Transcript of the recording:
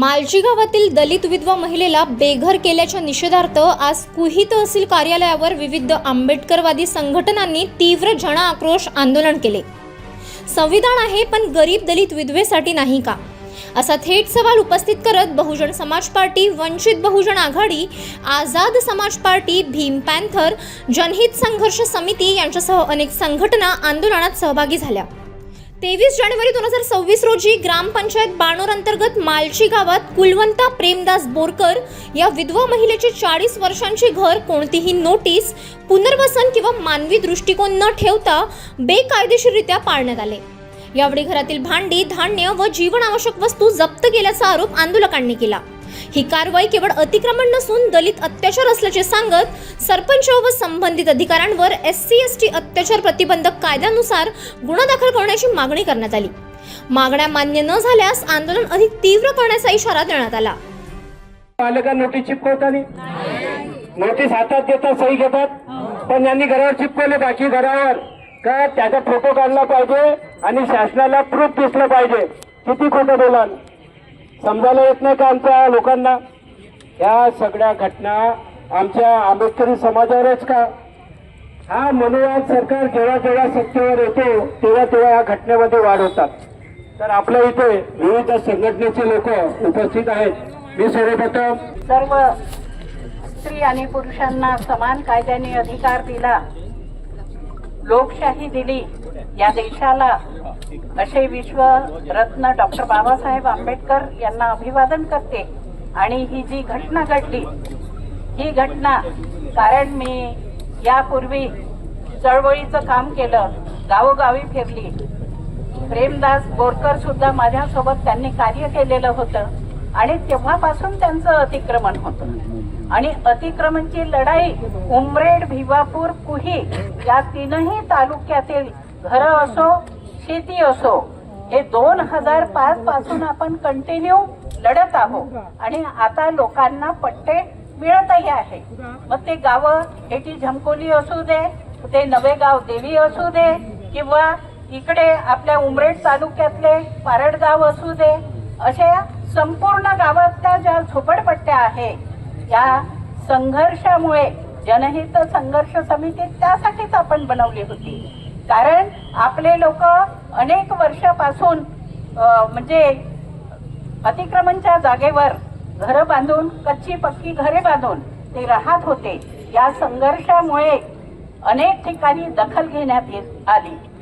मालजी गावातील दलित विधवा महिलेला बेघर केल्याच्या निषेधार्थ आज कुही तहसील कार्यालयावर विविध आंबेडकरवादी संघटनांनी तीव्र जन आक्रोश आंदोलन केले. संविधान आहे पण गरीब दलित विधवेसाठी नाही का? असा थेट सवाल उपस्थित करत बहुजन समाज पार्टी वंचित बहुजन आघाडी आझाद समाज पार्टी भीम पॅन्थर जनहित संघर्ष समिती यांच्यासह अनेक संघटना आंदोलनात सहभागी झाल्या. तेवीस जानेवारी दोन हजार सव्वीस रोजी ग्रामपंचायत बाणोर अंतर्गत मालची गावात कुलवंता प्रेमदास बोरकर या विधवा महिलेची चाळीस वर्षांची घर कोणतीही नोटीस पुनर्वसन किंवा मानवी दृष्टिकोन न ठेवता बेकायदेशीररित्या पाळण्यात आले. यावेळी घरातील भांडी धान्य व जीवनावश्यक वस्तू जप्त केल्याचा आरोप आंदोलकांनी केला. ही कारवाई केवळ अतिक्रमण नसून दलित अत्याचार असल्याचे सांगत सरपंच व संबंधित अधिकाऱ्यांवर एस सी एस टी अत्याचार प्रतिबंधक कायद्यानुसार गुन्हा दाखल करण्याची मागणी करण्यात आली. मागण्या मान्य न झाल्यास आंदोलन अधिक तीव्र करण्याचा इशारा देण्यात आला. पालका नोटीस चिपकवतानी नोटीस हातात देतात सही घेतात. पण यांनी घरावर चिपकवले बाकी घरावर. का त्याचा फोटो काढला पाहिजे आणि शासनाला प्रूफ दिसलं पाहिजे? किती खोटं बोलाल? समजायला येत नाही का आमच्या लोकांना? या सगळ्या घटना आमच्या आंबेडकरी समाजावरच का? हा मनोवाद सरकार जेव्हा जेव्हा सत्तेवर येतो तेव्हा तेव्हा या घटनेमध्ये वाढ होतात. तर आपल्या इथे विविध संघटनेचे लोक उपस्थित आहेत. मी सर्वप्रथम सर्व स्त्री आणि पुरुषांना समान कायद्याने अधिकार दिला. लोकशाही दिली या देशाला असे विश्वरत्न डॉक्टर बाबासाहेब आंबेडकर यांना अभिवादन करते. आणि ही जी घटना घडली ही घटना कारण मी यापूर्वी चळवळीचं काम केलं गावोगावी फिरली. प्रेमदास बोरकर सुद्धा माझ्यासोबत त्यांनी कार्य केलेलं होतं आणि तेव्हापासून त्यांचं अतिक्रमण होतं. आणि अतिक्रमणची लढाई उमरेड भिवापूर कुही या तीनही तालुक्यातील घरं असो शेती असो हे दोन हजार पाच पासून आपण कंटिन्यू लढत आहोत. आणि आता लोकांना पट्टे मिळतही आहे मग ते गावं हेटी झमकोली असू दे ते नवे गाव देवी असू दे किंवा इकडे आपल्या उमरेड तालुक्यातले पारडगाव असू दे अशा संपूर्ण गावातल्या ज्या झोपडपट्ट्या आहे या संघर्षामुळे जनहित संघर्ष समिती त्यासाठीच आपण बनवली होती. कारण आपले लोक अनेक वर्षापासून म्हणजे अतिक्रमणच्या जागेवर घरं बांधून कच्ची पक्की घरे बांधून ते राहत होते. या संघर्षामुळे अनेक ठिकाणी दखल घेण्यात येत आली.